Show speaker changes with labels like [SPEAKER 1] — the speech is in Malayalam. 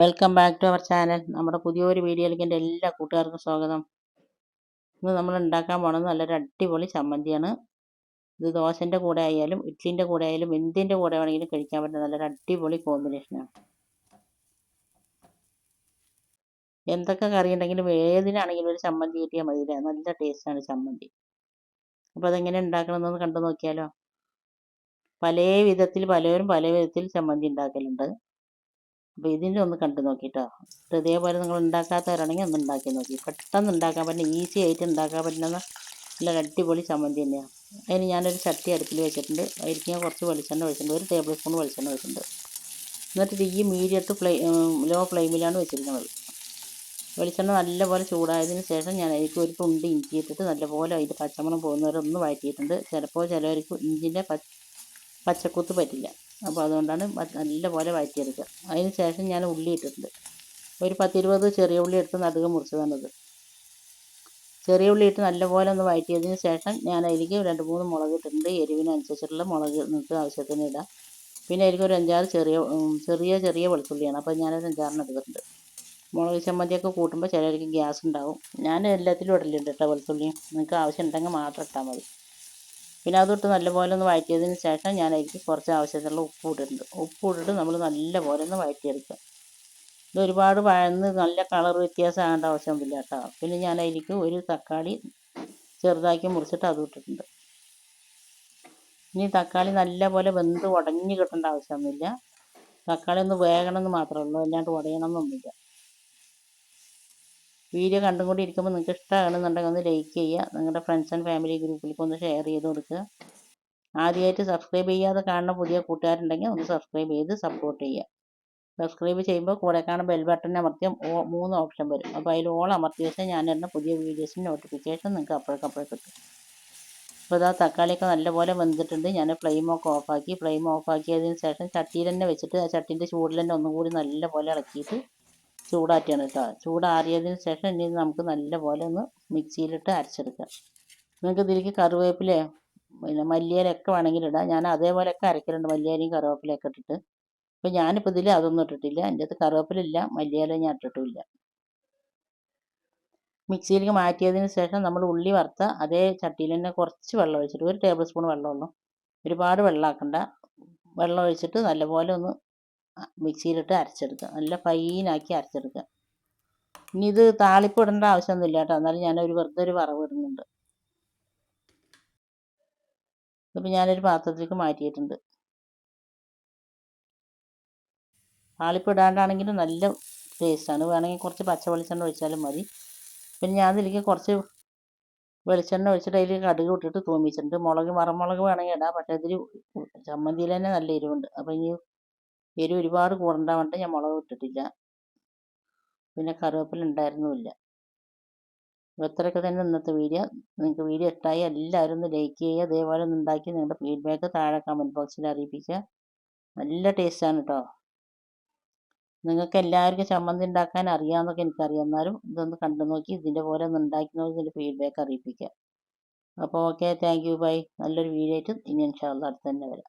[SPEAKER 1] Welcome back to our channel നമ്മുടെ പുതിയൊരു വീഡിയോയിലേക്ക് എന്റെ എല്ലാ കൂട്ടുകാർക്കും സ്വാഗതം. ഇന്ന് നമ്മൾ ഉണ്ടാക്കാൻ പോണത് നല്ലൊരു അടിപൊളി ചമ്മന്തിയാണ്. ഇത് ദോശന്റെ കൂടെ ആയാലും ഇഡ്ലിന്റെ കൂടെ ആയാലും എന്തിന്റെ കൂടെ വേണമെങ്കിലും കഴിക്കാൻ പറ്റുന്ന നല്ലൊരു അടിപൊളി കോമ്പിനേഷനാണ് എന്തൊക്കെ കറി ഉണ്ടെങ്കിലും ഏതിനാണെങ്കിലും ഒരു ചമ്മന്തി കിട്ടിയാൽ മതിയില്ല നല്ല ടേസ്റ്റാണ് ചമ്മന്തി. അപ്പോൾ അതെങ്ങനെ ഉണ്ടാക്കണമെന്നൊന്ന് കണ്ടു നോക്കിയാലോ? പല വിധത്തിൽ പലരും പല വിധത്തിൽ ചമ്മന്തി ഉണ്ടാക്കലുണ്ട്. അപ്പോൾ ഇതിന്റെ ഒന്ന് കണ്ടു നോക്കിട്ടോ. ഇതേപോലെ നിങ്ങൾ ഉണ്ടാക്കാത്തവരാണെങ്കിൽ ഒന്ന് ഉണ്ടാക്കി നോക്കി. പെട്ടെന്ന് ഉണ്ടാക്കാൻ പറ്റുന്ന ഈസി ആയിട്ട് ഉണ്ടാക്കാൻ പറ്റുന്ന നല്ല അടിപൊളി ചമ്മന്തി തന്നെയാണ് അതിന് ഞാനൊരു ചട്ടി അടുപ്പിൽ വെച്ചിട്ടുണ്ട്. അതിലേക്ക് ഞാൻ കുറച്ച് വെളിച്ചെണ്ണ ഒഴിച്ചിട്ടുണ്ട്. ഒരു ടേബിൾ സ്പൂൺ വെളിച്ചെണ്ണ ഒഴിച്ചിട്ടുണ്ട്. എന്നിട്ട് തീ മീഡിയത്ത് ഫ്ലെയിം ലോ ഫ്ലെയിമിലാണ് വെച്ചിരിക്കുന്നത്. വെളിച്ചെണ്ണ നല്ലപോലെ ചൂടായതിന് ശേഷം ഞാൻ അതിലേക്ക് ഒരു തുണ്ട് ഇഞ്ചി ഇട്ടിട്ട് നല്ലപോലെ അതിന്റെ പച്ചമണം പോകുന്നവരെ ഒന്ന് വഴറ്റിയിട്ടുണ്ട്. ചിലപ്പോൾ ചിലവർക്ക് ഇഞ്ചിന്റെ പച്ചക്കൂത്ത് പറ്റില്ല. അപ്പോൾ അതുകൊണ്ടാണ് നല്ലപോലെ വഴറ്റിയെടുക്കുക. അതിന് ശേഷം ഞാൻ ഉള്ളി ഇട്ടിട്ടുണ്ട്. ഒരു പത്തിരുപത് ചെറിയ ഉള്ളി എടുത്ത് നടുക മുറിച്ചതാണത്. ചെറിയ ഉള്ളി ഇട്ട് നല്ലപോലെ ഒന്ന് വഴറ്റിയതിന് ശേഷം ഞാൻ അതിലേക്ക് രണ്ട് മൂന്ന് മുളക് ഇട്ടിട്ടുണ്ട്. എരിവിനനുസരിച്ചിട്ടുള്ള മുളക് നിങ്ങൾക്ക് ആവശ്യത്തിന് ഇടാം. പിന്നെ അതിലേക്ക് ഒരു അഞ്ചാറ് ചെറിയ ചെറിയ ചെറിയ വെളുത്തുള്ളിയാണ്. അപ്പോൾ ഞാനൊരു അഞ്ചാറിന് എടുത്തിട്ടുണ്ട്. മുളക് ചമ്മന്തിയൊക്കെ കൂട്ടുമ്പോൾ ചിലർക്ക് ഗ്യാസ് ഉണ്ടാവും. ഞാൻ എല്ലാത്തിലും ഇടലുണ്ട് കേട്ടോ വെളുത്തുള്ളിയും. നിങ്ങൾക്ക് ആവശ്യം ഉണ്ടെങ്കിൽ മാത്രം ഇട്ടാൽ മതി. പിന്നെ അതൊട്ട് നല്ലപോലെ ഒന്ന് വഴറ്റിയതിന് ശേഷം ഞാൻ അതിലേക്ക് കുറച്ച് ആവശ്യത്തിനുള്ള ഉപ്പ് ഇട്ടിട്ടുണ്ട് ഉപ്പ് ഇട്ടിട്ട് നമ്മൾ നല്ലപോലെ ഒന്ന് വഴറ്റിയെടുക്കുക. ഇത് ഒരുപാട് വഴന്ന് നല്ല കളർ വ്യത്യാസം ആകേണ്ട ആവശ്യമൊന്നുമില്ല കേട്ടോ. പിന്നെ ഞാൻ അതിലേക്ക് ഒരു തക്കാളി ചെറുതാക്കി മുറിച്ചിട്ട് അതും ഇട്ടിട്ടുണ്ട്. ഇനി തക്കാളി നല്ലപോലെ വെന്ത് ഉടഞ്ഞ് കിട്ടേണ്ട ആവശ്യമൊന്നുമില്ല. തക്കാളി ഒന്ന് വേകണമെന്ന് മാത്രമേ ഉള്ളൂ. അല്ലാണ്ട് ഉടയണമെന്നൊന്നുമില്ല. വീഡിയോ കണ്ടും കൂടി ഇരിക്കുമ്പോൾ നിങ്ങൾക്ക് ഇഷ്ടമാണെന്നുണ്ടെങ്കിൽ ഒന്ന് ലൈക്ക് ചെയ്യുക. നിങ്ങളുടെ ഫ്രണ്ട്സ് ആൻഡ് ഫാമിലി ഗ്രൂപ്പിലേക്ക് ഒന്ന് ഷെയർ ചെയ്ത് കൊടുക്കുക. ആദ്യമായിട്ട് സബ്സ്ക്രൈബ് ചെയ്യാതെ കാണുന്ന പുതിയ കൂട്ടുകാരുണ്ടെങ്കിൽ ഒന്ന് സബ്സ്ക്രൈബ് ചെയ്ത് സപ്പോർട്ട് ചെയ്യുക. സബ്സ്ക്രൈബ് ചെയ്യുമ്പോൾ കൂടെ കാണുന്ന ബെൽ ബട്ടൺ അമർത്തിയ മൂന്ന് ഓപ്ഷൻ വരും. അപ്പോൾ അതിൽ ഓൾ അമർത്തി വെച്ചാൽ ഞാൻ ഇടുന്ന പുതിയ വീഡിയോസിന്റെ നോട്ടിഫിക്കേഷൻ നിങ്ങൾക്ക് അപ്പോഴേക്കപ്പോഴേ കിട്ടും. അപ്പോൾ ഇതാ തക്കാളിയൊക്കെ നല്ലപോലെ വെന്തിട്ടുണ്ട്. ഞാൻ ഫ്ലെയിം ഫ്ലെയിമൊക്കെ ഓഫാക്കി ഫ്ലെയിം ഓഫാക്കിയതിന് ശേഷം ചട്ടിയിൽ തന്നെ വെച്ചിട്ട് ആ ചട്ടീന്റെ ചൂടിൽ തന്നെ ഒന്നും കൂടി നല്ലപോലെ ഇളക്കിയിട്ട് ചൂടാറ്റിയാണ് കേട്ടോ ചൂടാറിയതിന് ശേഷം ഇനി നമുക്ക് നല്ലപോലെ ഒന്ന് മിക്സിയിലിട്ട് അരച്ചെടുക്കാം. നിങ്ങൾക്ക് ഇതിലേക്ക് കറിവേപ്പില പിന്നെ മല്ലിയിലൊക്കെ വേണമെങ്കിൽ ഇടാം. ഞാൻ അതേപോലെയൊക്കെ അരക്കലുണ്ട് മല്ലിയിലയും കറിവേപ്പിലയൊക്കെ ഇട്ടിട്ട്. അപ്പോൾ ഞാനിപ്പോൾ ഇതിൽ അതൊന്നും ഇട്ടിട്ടില്ല. എന്റെ അടുത്ത് കറിവേപ്പിലില്ല മല്ലിയില ഞാൻ ഇട്ടിട്ടുമില്ല. മിക്സിയിലേക്ക് മാറ്റിയതിന് ശേഷം നമ്മൾ ഉള്ളി വറുത്ത അതേ ചട്ടിയിൽ തന്നെ കുറച്ച് വെള്ളം ഒഴിച്ചിട്ട് ഒരു ടേബിൾ സ്പൂൺ വെള്ളമുള്ളൂ. ഒരുപാട് വെള്ളമാക്കണ്ട. വെള്ളം ഒഴിച്ചിട്ട് നല്ലപോലെ ഒന്ന് മിക്സിയിലിട്ട് അരച്ചെടുക്കുക. നല്ല ഫൈനാക്കി അരച്ചെടുക്കുക. ഇനി ഇത് താളിപ്പ് ഇടേണ്ട ആവശ്യമൊന്നുമില്ല കേട്ടോ. എന്നാലും ഞാനൊരു വെറുതെ ഒരു വറവ് ഇടുന്നുണ്ട്. ഇപ്പം ഞാനൊരു പാത്രത്തിലേക്ക് മാറ്റിയിട്ടുണ്ട്. താളിപ്പ് ഇടാണ്ടാണെങ്കിലും നല്ല ടേസ്റ്റാണ് വേണമെങ്കിൽ കുറച്ച് പച്ച വെളിച്ചെണ്ണ ഒഴിച്ചാലും മതി. പിന്നെ ഞാൻ അതിലേക്ക് കുറച്ച് വെളിച്ചെണ്ണ ഒഴിച്ചിട്ട് അതിൽ കടുക് ഇട്ടിട്ട് തൂമിച്ചിട്ടുണ്ട്. മുളക് മറമുളക് വേണമെങ്കിൽ ഇടാം. പക്ഷേ ഇതിൽ ചമ്മന്തിയിൽ തന്നെ നല്ല എരിവുണ്ട്. അപ്പോൾ ഇനി എരിവ് ഒരുപാട് കൂടണ്ട പറഞ്ഞിട്ട് ഞാൻ മുളക് ഇട്ടിട്ടില്ല. പിന്നെ കറിവേപ്പില ഉണ്ടായിരുന്നുമില്ല ഇത്രയൊക്കെ തന്നെ ഇന്നത്തെ വീഡിയോ. നിങ്ങൾക്ക് വീഡിയോ ഇഷ്ടമായി എല്ലാവരും ഒന്ന് ലൈക്ക് ചെയ്യുക. അതേപോലെ ഒന്ന് ഉണ്ടാക്കി നിങ്ങളുടെ ഫീഡ്ബാക്ക് താഴെ കമന്റ് ബോക്സിൽ അറിയിപ്പിക്കുക. നല്ല ടേസ്റ്റാണ് കേട്ടോ നിങ്ങൾക്ക് എല്ലാവർക്കും ചമ്മന്തി ഉണ്ടാക്കാൻ അറിയാമെന്നൊക്കെ എനിക്കറിയാം. എന്നാലും ഇതൊന്ന് കണ്ടു നോക്കി ഇതിന്റെ പോലെ ഒന്ന് ഉണ്ടാക്കി നോക്കി ഇതിന്റെ ഫീഡ്ബാക്ക് അറിയിപ്പിക്കുക. അപ്പോൾ ഓക്കെ താങ്ക് യു ബൈ നല്ലൊരു വീഡിയോ ആയിട്ട് ഇനി ഇൻഷാല്ല അടുത്ത് തന്നെ വരാം.